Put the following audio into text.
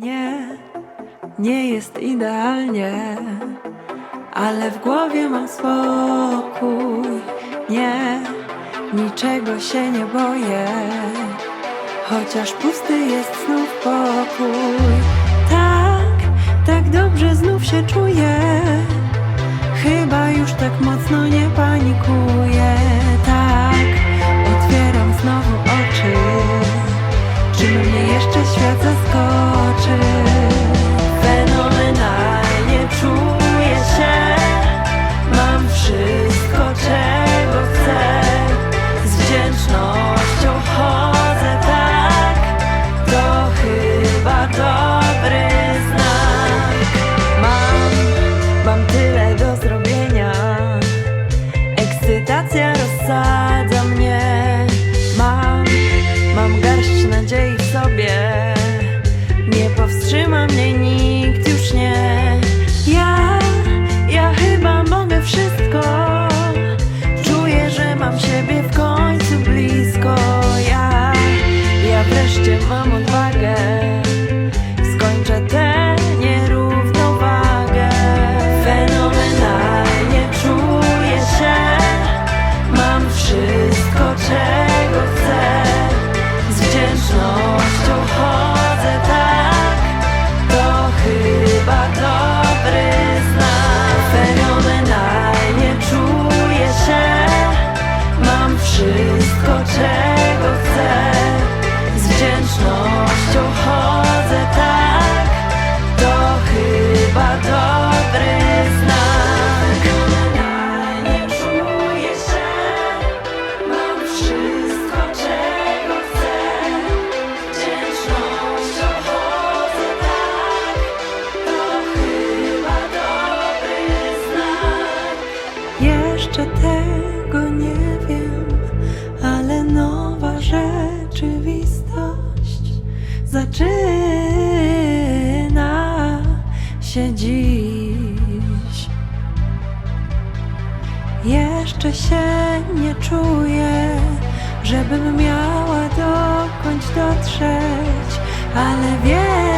Nie, nie jest idealnie, ale w głowie mam spokój. Nie, niczego się nie boję, chociaż pusty jest znów pokój. Tak, tak dobrze znów się czuję. Powstrzyma mnie nikt już nie. Ja, ja chyba mogę wszystko. Czuję, że mam siebie w końcu blisko. Ja, ja wreszcie mam odwagę. snow. Zaczyna się dziś. Jeszcze się nie czuję, żebym miała dokąd dotrzeć, ale wiem,